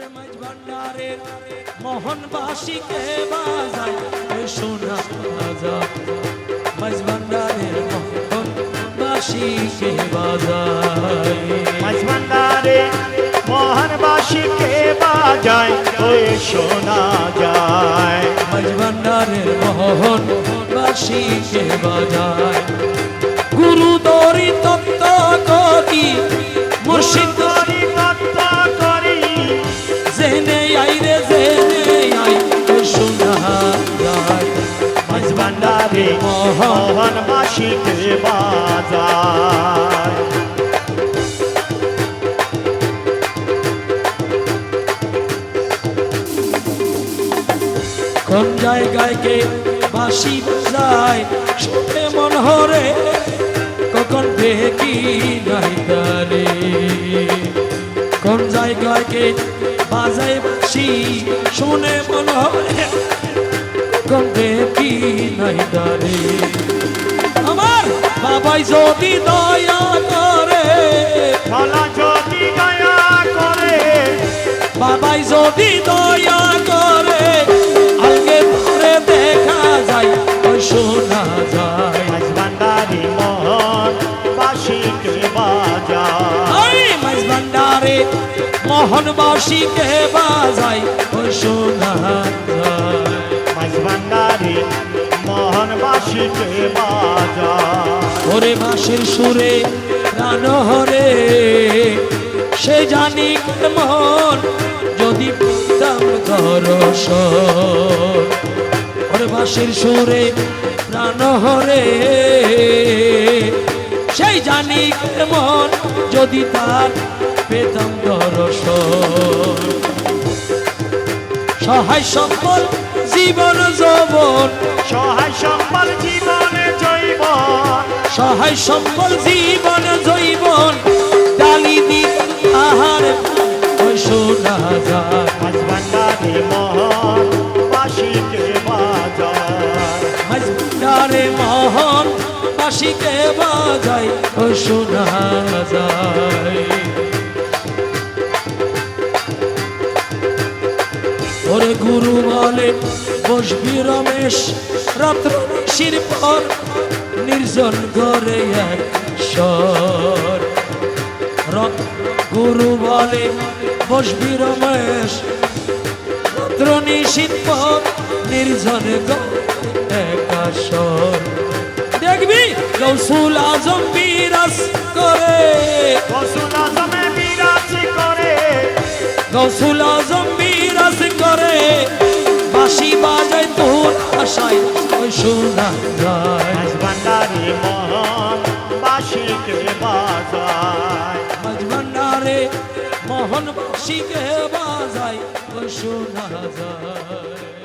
ওরে মাঝ ভান্ডারের মোহনবাসীকে বাজায়। ওই সোনা বাজায় মাঝ ভান্ডারের মোহনবাসীকে বাজায়। মাঝভান্ডারে মোহনবাসীকে বাজায় ওই শোনা যায়। মাঝ ভান্ডারের মোহনবাসীকে বাজায়। গুরু দরি তত্ত্ব করি মুর্শিদ মাঝভান্ডারে মোহনবাসীকে বাজায় কোন জায়গায় কে বাসি বাজায় শুনে মন হরে কখন দেখি নাই তারে। কোন জায়গায় কে বাজায় বাসি, শুনে মন হরে কখন দেখি নাই তারে? আমার বাবাই যদি দয়া করে ফলা যদি দয়া করে বাবাই যদি দয়া করে আগে ধরে দেখা যায় শোনা যায়। মাঝভান্ডারে মোহনবাসীকে বাজায়। ওই মাইজ ভান্ডারে মোহনবাসীকে বাজায় ওই শোনা ওরে মাসের সুরে প্রাণ হরে, সে জানি কেমন যদি পিতাম দরস ওরে মাসের সুরে প্রাণ হরে সেই জানি কেমন যদি তার পেতাম দরস সহায় সম্পদ জীবন যৌবন সহায় সম্বল জীবন জৈবন। ডালি দিন আহার শোনা যায় মাঝভান্ডারে বাজায়। মোহন বাসিকে শোনা যায় ওরে গুরু বলে বসবি রমেশ রাত্র শির পর নির্জন স্বর র- গুরু বলে বসবি রমেশ রাত্র নির্জন একাশর দেখবি গৌসুল আজম বিরাজ করে। রসুল আজমে বিরাজ করে। গৌসুল আজম বিরাজ করে। বাঁশি বাজায় তোর আশায় ওই শোনা বাজায়। মজমন্ডারে মোহন শিখে বাজায় শোনা যায়